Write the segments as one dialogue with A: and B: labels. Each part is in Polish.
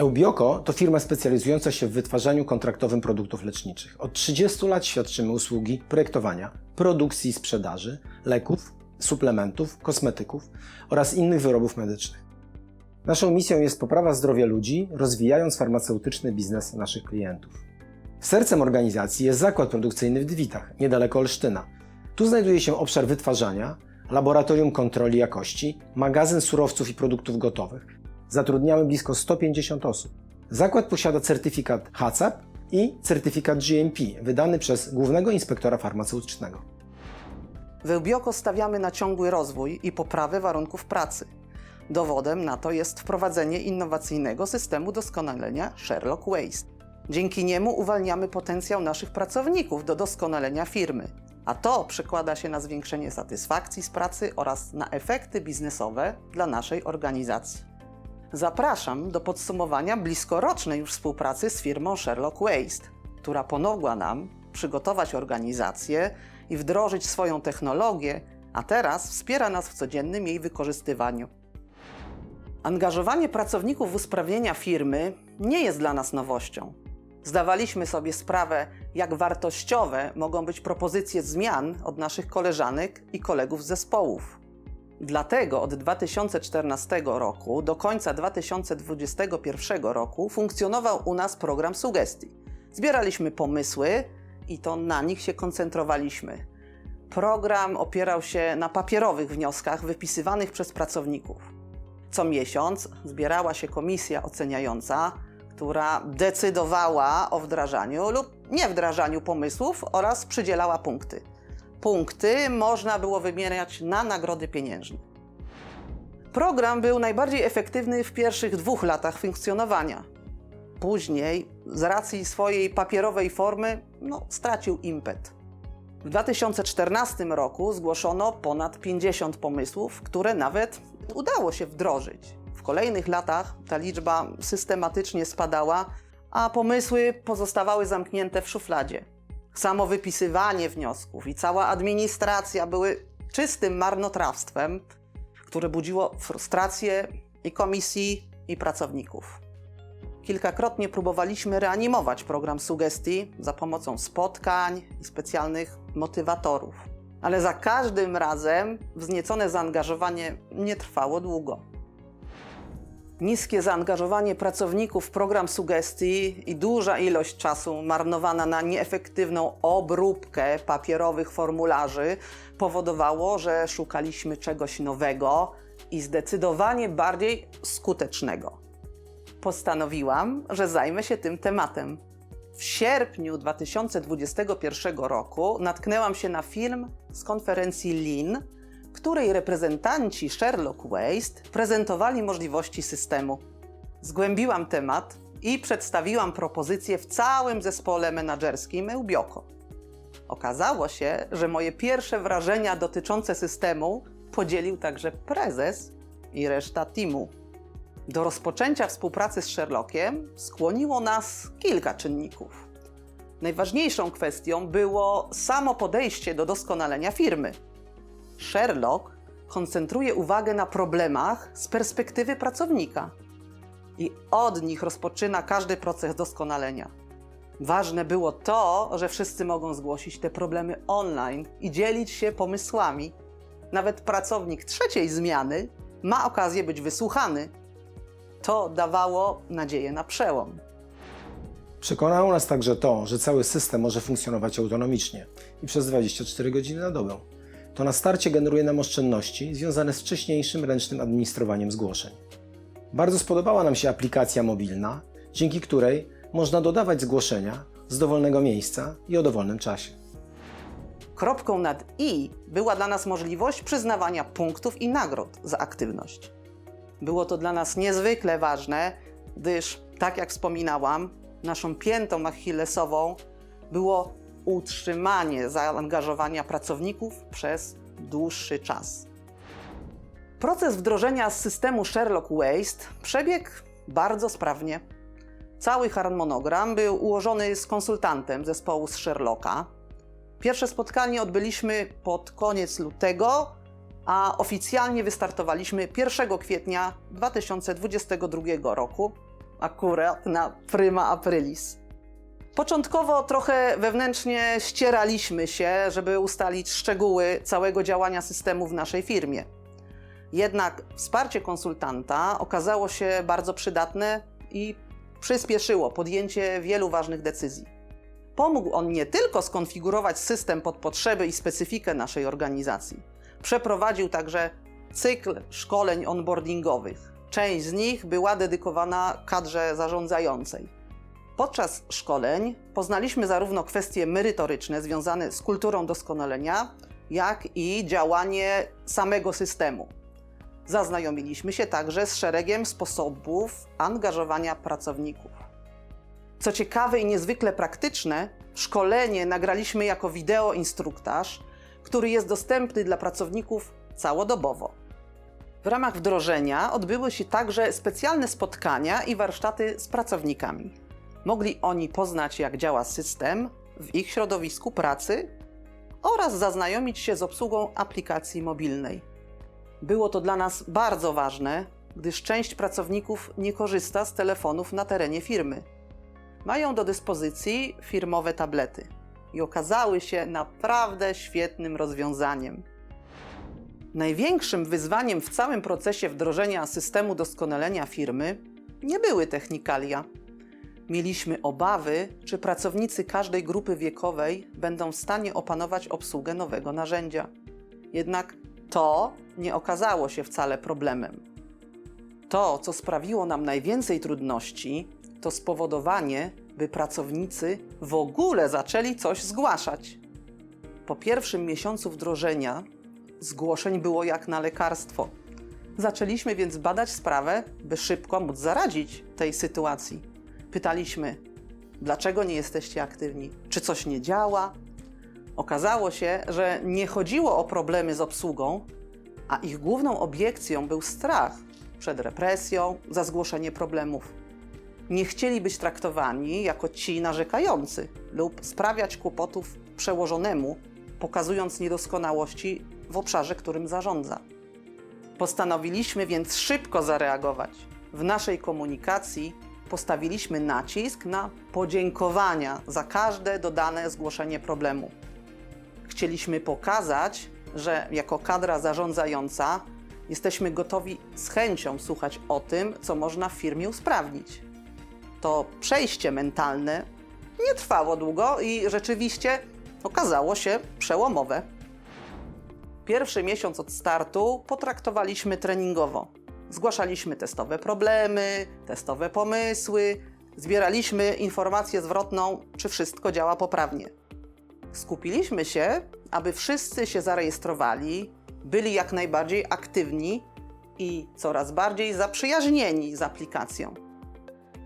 A: Eubioco to firma specjalizująca się w wytwarzaniu kontraktowym produktów leczniczych. Od 30 lat świadczymy usługi projektowania, produkcji i sprzedaży leków, suplementów, kosmetyków oraz innych wyrobów medycznych. Naszą misją jest poprawa zdrowia ludzi, rozwijając farmaceutyczny biznes naszych klientów. Sercem organizacji jest zakład produkcyjny w Dwitach, niedaleko Olsztyna. Tu znajduje się obszar wytwarzania, laboratorium kontroli jakości, magazyn surowców i produktów gotowych. Zatrudniamy blisko 150 osób. Zakład posiada certyfikat HACCP i certyfikat GMP, wydany przez Głównego Inspektora Farmaceutycznego.
B: W Eubioko stawiamy na ciągły rozwój i poprawę warunków pracy. Dowodem na to jest wprowadzenie innowacyjnego systemu doskonalenia Sherlock Waste. Dzięki niemu uwalniamy potencjał naszych pracowników do doskonalenia firmy, a to przekłada się na zwiększenie satysfakcji z pracy oraz na efekty biznesowe dla naszej organizacji. Zapraszam do podsumowania bliskorocznej już współpracy z firmą Sherlock Waste, która pomogła nam przygotować organizację i wdrożyć swoją technologię, a teraz wspiera nas w codziennym jej wykorzystywaniu. Angażowanie pracowników w usprawnienia firmy nie jest dla nas nowością. Zdawaliśmy sobie sprawę, jak wartościowe mogą być propozycje zmian od naszych koleżanek i kolegów z zespołów. Dlatego od 2014 roku do końca 2021 roku funkcjonował u nas program sugestii. Zbieraliśmy pomysły i to na nich się koncentrowaliśmy. Program opierał się na papierowych wnioskach wypisywanych przez pracowników. Co miesiąc zbierała się komisja oceniająca, która decydowała o wdrażaniu lub nie wdrażaniu pomysłów oraz przydzielała punkty. Punkty można było wymieniać na nagrody pieniężne. Program był najbardziej efektywny w pierwszych dwóch latach funkcjonowania. Później, z racji swojej papierowej formy, no, stracił impet. W 2014 roku zgłoszono ponad 50 pomysłów, które nawet udało się wdrożyć. W kolejnych latach ta liczba systematycznie spadała, a pomysły pozostawały zamknięte w szufladzie. Samo wypisywanie wniosków i cała administracja były czystym marnotrawstwem, które budziło frustrację i komisji, i pracowników. Kilkakrotnie próbowaliśmy reanimować program sugestii za pomocą spotkań i specjalnych motywatorów, ale za każdym razem wzniecone zaangażowanie nie trwało długo. Niskie zaangażowanie pracowników w program sugestii i duża ilość czasu marnowana na nieefektywną obróbkę papierowych formularzy powodowało, że szukaliśmy czegoś nowego i zdecydowanie bardziej skutecznego. Postanowiłam, że zajmę się tym tematem. W sierpniu 2021 roku natknęłam się na film z konferencji Lean, której reprezentanci Sherlock Waste prezentowali możliwości systemu. Zgłębiłam temat i przedstawiłam propozycję w całym zespole menedżerskim Eubioko. Okazało się, że moje pierwsze wrażenia dotyczące systemu podzielił także prezes i reszta teamu. Do rozpoczęcia współpracy z Sherlockiem skłoniło nas kilka czynników. Najważniejszą kwestią było samo podejście do doskonalenia firmy. Sherlock koncentruje uwagę na problemach z perspektywy pracownika i od nich rozpoczyna każdy proces doskonalenia. Ważne było to, że wszyscy mogą zgłosić te problemy online i dzielić się pomysłami. Nawet pracownik trzeciej zmiany ma okazję być wysłuchany. To dawało nadzieję na przełom.
A: Przekonało nas także to, że cały system może funkcjonować autonomicznie i przez 24 godziny na dobę. To na starcie generuje nam oszczędności związane z wcześniejszym ręcznym administrowaniem zgłoszeń. Bardzo spodobała nam się aplikacja mobilna, dzięki której można dodawać zgłoszenia z dowolnego miejsca i o dowolnym czasie.
B: Kropką nad i była dla nas możliwość przyznawania punktów i nagród za aktywność. Było to dla nas niezwykle ważne, gdyż, tak jak wspominałam, naszą piętą achillesową było utrzymanie zaangażowania pracowników przez dłuższy czas. Proces wdrożenia systemu Sherlock Waste przebiegł bardzo sprawnie. Cały harmonogram był ułożony z konsultantem zespołu z Sherlocka. Pierwsze spotkanie odbyliśmy pod koniec lutego, a oficjalnie wystartowaliśmy 1 kwietnia 2022 roku akurat na Prima Aprilis. Początkowo trochę wewnętrznie ścieraliśmy się, żeby ustalić szczegóły całego działania systemu w naszej firmie. Jednak wsparcie konsultanta okazało się bardzo przydatne i przyspieszyło podjęcie wielu ważnych decyzji. Pomógł on nie tylko skonfigurować system pod potrzeby i specyfikę naszej organizacji, przeprowadził także cykl szkoleń onboardingowych. Część z nich była dedykowana kadrze zarządzającej. Podczas szkoleń poznaliśmy zarówno kwestie merytoryczne związane z kulturą doskonalenia, jak i działanie samego systemu. Zaznajomiliśmy się także z szeregiem sposobów angażowania pracowników. Co ciekawe i niezwykle praktyczne, szkolenie nagraliśmy jako wideo instruktaż, który jest dostępny dla pracowników całodobowo. W ramach wdrożenia odbyły się także specjalne spotkania i warsztaty z pracownikami. Mogli oni poznać, jak działa system w ich środowisku pracy oraz zaznajomić się z obsługą aplikacji mobilnej. Było to dla nas bardzo ważne, gdyż część pracowników nie korzysta z telefonów na terenie firmy. Mają do dyspozycji firmowe tablety i okazały się naprawdę świetnym rozwiązaniem. Największym wyzwaniem w całym procesie wdrożenia systemu doskonalenia firmy nie były technikalia. Mieliśmy obawy, czy pracownicy każdej grupy wiekowej będą w stanie opanować obsługę nowego narzędzia. Jednak to nie okazało się wcale problemem. To, co sprawiło nam najwięcej trudności, to spowodowanie, by pracownicy w ogóle zaczęli coś zgłaszać. Po pierwszym miesiącu wdrożenia zgłoszeń było jak na lekarstwo. Zaczęliśmy więc badać sprawę, by szybko móc zaradzić tej sytuacji. Pytaliśmy, dlaczego nie jesteście aktywni? Czy coś nie działa? Okazało się, że nie chodziło o problemy z obsługą, a ich główną obiekcją był strach przed represją za zgłoszenie problemów. Nie chcieli być traktowani jako ci narzekający lub sprawiać kłopotów przełożonemu, pokazując niedoskonałości w obszarze, którym zarządza. Postanowiliśmy więc szybko zareagować. W naszej komunikacji postawiliśmy nacisk na podziękowania za każde dodane zgłoszenie problemu. Chcieliśmy pokazać, że jako kadra zarządzająca jesteśmy gotowi z chęcią słuchać o tym, co można w firmie usprawnić. To przejście mentalne nie trwało długo i rzeczywiście okazało się przełomowe. Pierwszy miesiąc od startu potraktowaliśmy treningowo. Zgłaszaliśmy testowe problemy, testowe pomysły, zbieraliśmy informację zwrotną, czy wszystko działa poprawnie. Skupiliśmy się, aby wszyscy się zarejestrowali, byli jak najbardziej aktywni i coraz bardziej zaprzyjaźnieni z aplikacją.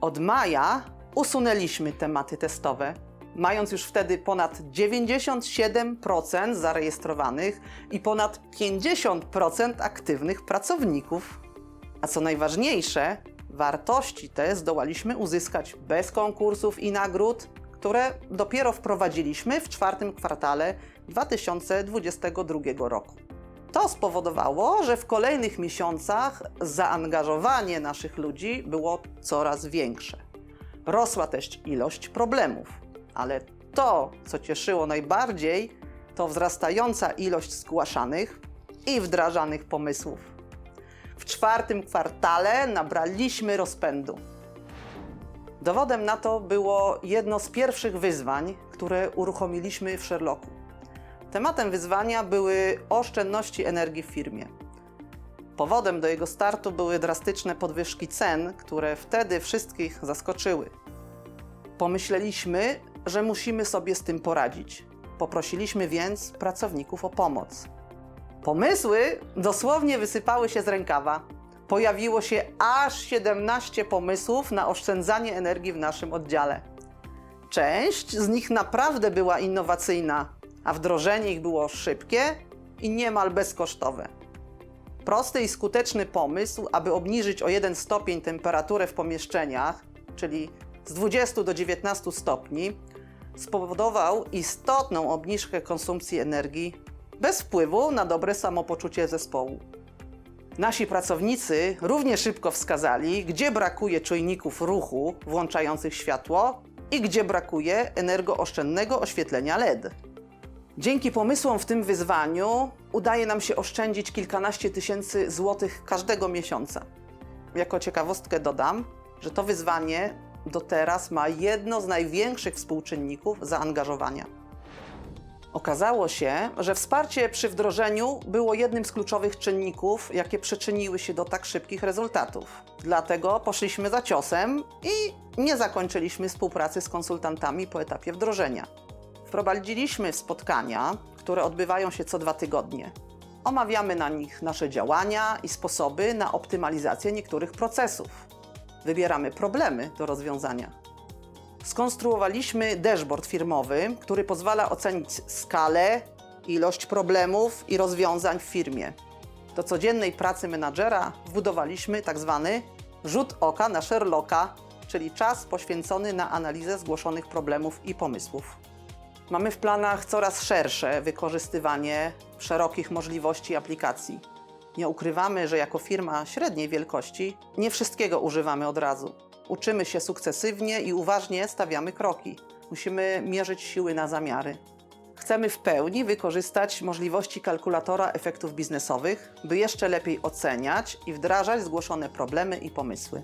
B: Od maja usunęliśmy tematy testowe, mając już wtedy ponad 97% zarejestrowanych i ponad 50% aktywnych pracowników. A co najważniejsze, wartości te zdołaliśmy uzyskać bez konkursów i nagród, które dopiero wprowadziliśmy w czwartym kwartale 2022 roku. To spowodowało, że w kolejnych miesiącach zaangażowanie naszych ludzi było coraz większe. Rosła też ilość problemów, ale to, co cieszyło najbardziej, to wzrastająca ilość zgłaszanych i wdrażanych pomysłów. W czwartym kwartale nabraliśmy rozpędu. Dowodem na to było jedno z pierwszych wyzwań, które uruchomiliśmy w Sherlocku. Tematem wyzwania były oszczędności energii w firmie. Powodem do jego startu były drastyczne podwyżki cen, które wtedy wszystkich zaskoczyły. Pomyśleliśmy, że musimy sobie z tym poradzić. Poprosiliśmy więc pracowników o pomoc. Pomysły dosłownie wysypały się z rękawa. Pojawiło się aż 17 pomysłów na oszczędzanie energii w naszym oddziale. Część z nich naprawdę była innowacyjna, a wdrożenie ich było szybkie i niemal bezkosztowe. Prosty i skuteczny pomysł, aby obniżyć o 1 stopień temperaturę w pomieszczeniach, czyli z 20 do 19 stopni, spowodował istotną obniżkę konsumpcji energii bez wpływu na dobre samopoczucie zespołu. Nasi pracownicy równie szybko wskazali, gdzie brakuje czujników ruchu włączających światło i gdzie brakuje energooszczędnego oświetlenia LED. Dzięki pomysłom w tym wyzwaniu udaje nam się oszczędzić kilkanaście tysięcy złotych każdego miesiąca. Jako ciekawostkę dodam, że to wyzwanie do teraz ma jedno z największych współczynników zaangażowania. Okazało się, że wsparcie przy wdrożeniu było jednym z kluczowych czynników, jakie przyczyniły się do tak szybkich rezultatów. Dlatego poszliśmy za ciosem i nie zakończyliśmy współpracy z konsultantami po etapie wdrożenia. Wprowadziliśmy spotkania, które odbywają się co dwa tygodnie. Omawiamy na nich nasze działania i sposoby na optymalizację niektórych procesów. Wybieramy problemy do rozwiązania. Skonstruowaliśmy dashboard firmowy, który pozwala ocenić skalę, ilość problemów i rozwiązań w firmie. Do codziennej pracy menadżera wbudowaliśmy tak zwany rzut oka na Sherlocka, czyli czas poświęcony na analizę zgłoszonych problemów i pomysłów. Mamy w planach coraz szersze wykorzystywanie szerokich możliwości aplikacji. Nie ukrywamy, że jako firma średniej wielkości nie wszystkiego używamy od razu. Uczymy się sukcesywnie i uważnie stawiamy kroki. Musimy mierzyć siły na zamiary. Chcemy w pełni wykorzystać możliwości kalkulatora efektów biznesowych, by jeszcze lepiej oceniać i wdrażać zgłoszone problemy i pomysły.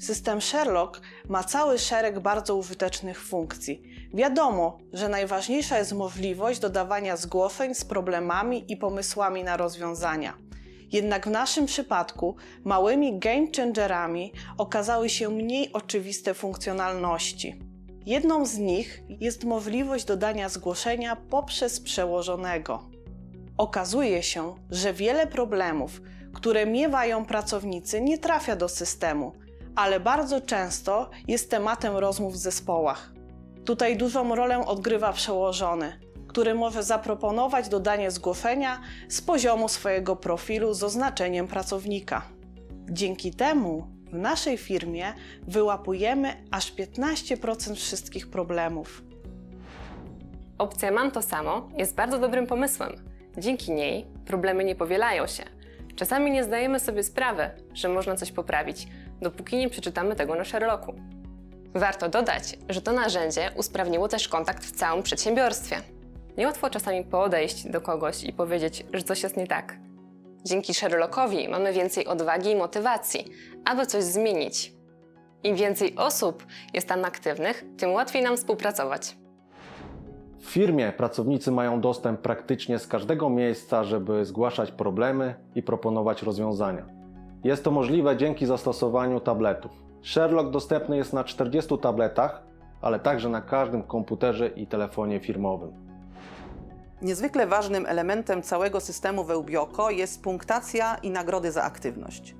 C: System Sherlock ma cały szereg bardzo użytecznych funkcji. Wiadomo, że najważniejsza jest możliwość dodawania zgłoszeń z problemami i pomysłami na rozwiązania. Jednak w naszym przypadku małymi game changerami okazały się mniej oczywiste funkcjonalności. Jedną z nich jest możliwość dodania zgłoszenia poprzez przełożonego. Okazuje się, że wiele problemów, które miewają pracownicy, nie trafia do systemu, ale bardzo często jest tematem rozmów w zespołach. Tutaj dużą rolę odgrywa przełożony, który może zaproponować dodanie zgłoszenia z poziomu swojego profilu z oznaczeniem pracownika. Dzięki temu w naszej firmie wyłapujemy aż 15% wszystkich problemów.
D: Opcja Mam to samo jest bardzo dobrym pomysłem. Dzięki niej problemy nie powielają się. Czasami nie zdajemy sobie sprawy, że można coś poprawić, dopóki nie przeczytamy tego na Sherlocku. Warto dodać, że to narzędzie usprawniło też kontakt w całym przedsiębiorstwie. Niełatwo czasami podejść do kogoś i powiedzieć, że coś jest nie tak. Dzięki Sherlockowi mamy więcej odwagi i motywacji, aby coś zmienić. Im więcej osób jest tam aktywnych, tym łatwiej nam współpracować.
E: W firmie pracownicy mają dostęp praktycznie z każdego miejsca, żeby zgłaszać problemy i proponować rozwiązania. Jest to możliwe dzięki zastosowaniu tabletów. Sherlock dostępny jest na 40 tabletach, ale także na każdym komputerze i telefonie firmowym.
B: Niezwykle ważnym elementem całego systemu Wełbioko jest punktacja i nagrody za aktywność.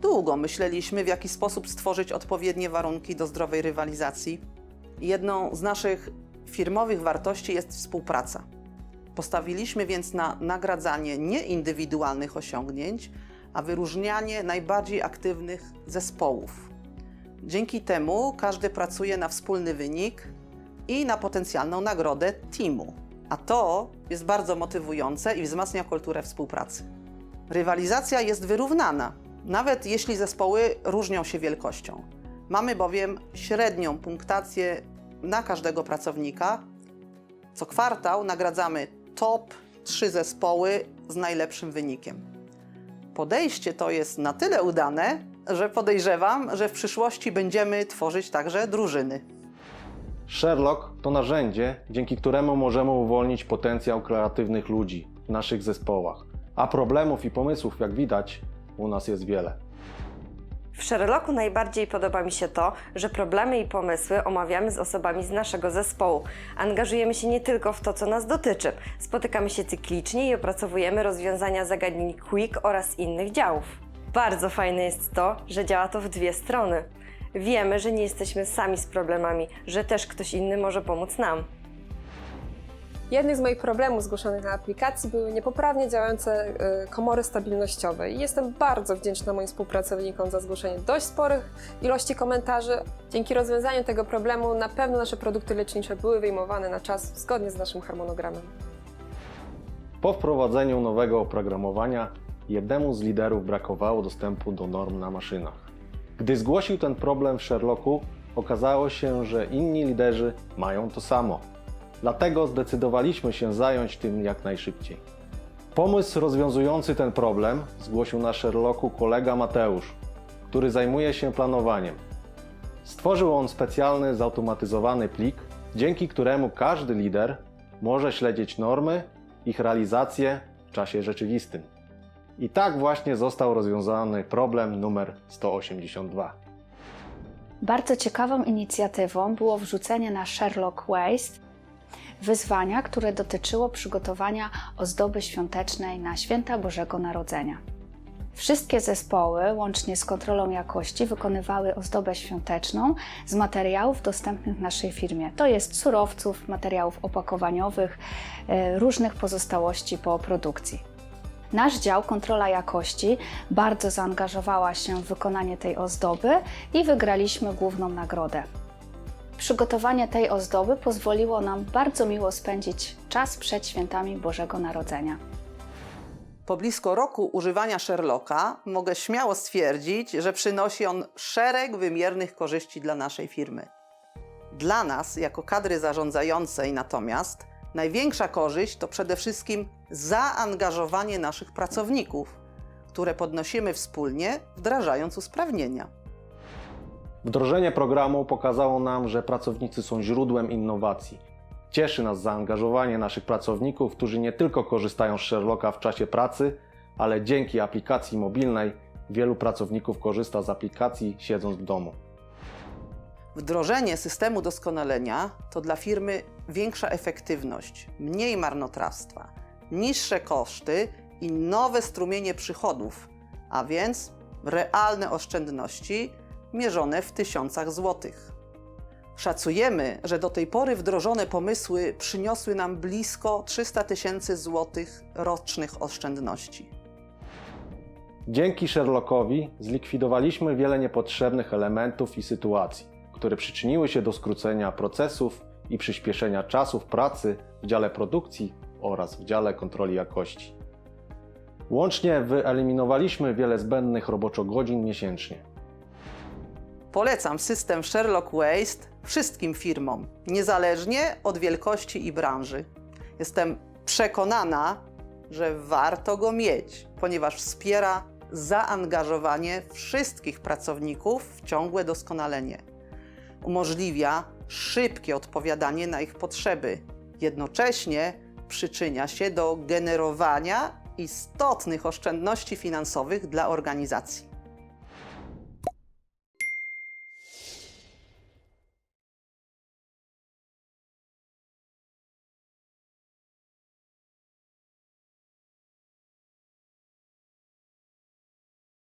B: Długo myśleliśmy, w jaki sposób stworzyć odpowiednie warunki do zdrowej rywalizacji. Jedną z naszych firmowych wartości jest współpraca. Postawiliśmy więc na nagradzanie nie indywidualnych osiągnięć, a wyróżnianie najbardziej aktywnych zespołów. Dzięki temu każdy pracuje na wspólny wynik i na potencjalną nagrodę teamu. A to jest bardzo motywujące i wzmacnia kulturę współpracy. Rywalizacja jest wyrównana, nawet jeśli zespoły różnią się wielkością. Mamy bowiem średnią punktację na każdego pracownika. Co kwartał nagradzamy top 3 zespoły z najlepszym wynikiem. Podejście to jest na tyle udane, że podejrzewam, że w przyszłości będziemy tworzyć także drużyny.
E: Sherlock to narzędzie, dzięki któremu możemy uwolnić potencjał kreatywnych ludzi w naszych zespołach. A problemów i pomysłów, jak widać, u nas jest wiele.
F: W Sherlocku najbardziej podoba mi się to, że problemy i pomysły omawiamy z osobami z naszego zespołu. Angażujemy się nie tylko w to, co nas dotyczy. Spotykamy się cyklicznie i opracowujemy rozwiązania zagadnień Quick oraz innych działów. Bardzo fajne jest to, że działa to w dwie strony. Wiemy, że nie jesteśmy sami z problemami, że też ktoś inny może pomóc nam.
G: Jednym z moich problemów zgłoszonych na aplikacji były niepoprawnie działające y, komory stabilnościowe i jestem bardzo wdzięczna moim współpracownikom za zgłoszenie dość sporych ilości komentarzy. Dzięki rozwiązaniu tego problemu na pewno nasze produkty lecznicze były wyjmowane na czas zgodnie z naszym harmonogramem.
E: Po wprowadzeniu nowego oprogramowania jednemu z liderów brakowało dostępu do norm na maszynach. Gdy zgłosił ten problem w Sherlocku, okazało się, że inni liderzy mają to samo. Dlatego zdecydowaliśmy się zająć tym jak najszybciej. Pomysł rozwiązujący ten problem zgłosił na Sherlocku kolega Mateusz, który zajmuje się planowaniem. Stworzył on specjalny zautomatyzowany plik, dzięki któremu każdy lider może śledzić normy, ich realizację w czasie rzeczywistym. I tak właśnie został rozwiązany problem numer 182.
H: Bardzo ciekawą inicjatywą było wrzucenie na Sherlock Waste wyzwania, które dotyczyło przygotowania ozdoby świątecznej na święta Bożego Narodzenia. Wszystkie zespoły, łącznie z kontrolą jakości, wykonywały ozdobę świąteczną z materiałów dostępnych w naszej firmie. To jest surowców, materiałów opakowaniowych, e, różnych pozostałości po produkcji. Nasz dział kontrola jakości bardzo zaangażowała się w wykonanie tej ozdoby i wygraliśmy główną nagrodę. Przygotowanie tej ozdoby pozwoliło nam bardzo miło spędzić czas przed świętami Bożego Narodzenia.
B: Po blisko roku używania Sherlocka mogę śmiało stwierdzić, że przynosi on szereg wymiernych korzyści dla naszej firmy. Dla nas, jako kadry zarządzającej, natomiast największa korzyść to przede wszystkim zaangażowanie naszych pracowników, które podnosimy wspólnie, wdrażając usprawnienia.
E: Wdrożenie programu pokazało nam, że pracownicy są źródłem innowacji. Cieszy nas zaangażowanie naszych pracowników, którzy nie tylko korzystają z Sherlocka w czasie pracy, ale dzięki aplikacji mobilnej wielu pracowników korzysta z aplikacji siedząc w domu.
B: Wdrożenie systemu doskonalenia to dla firmy większa efektywność, mniej marnotrawstwa, niższe koszty i nowe strumienie przychodów, a więc realne oszczędności mierzone w tysiącach złotych. Szacujemy, że do tej pory wdrożone pomysły przyniosły nam blisko 300 tysięcy złotych rocznych oszczędności.
E: Dzięki Sherlockowi zlikwidowaliśmy wiele niepotrzebnych elementów i sytuacji, które przyczyniły się do skrócenia procesów i przyspieszenia czasów pracy w dziale produkcji oraz w dziale kontroli jakości. Łącznie wyeliminowaliśmy wiele zbędnych roboczo-godzin miesięcznie.
B: Polecam system Sherlock Waste wszystkim firmom, niezależnie od wielkości i branży. Jestem przekonana, że warto go mieć, ponieważ wspiera zaangażowanie wszystkich pracowników w ciągłe doskonalenie. Umożliwia szybkie odpowiadanie na ich potrzeby, jednocześnie przyczynia się do generowania istotnych oszczędności finansowych dla organizacji.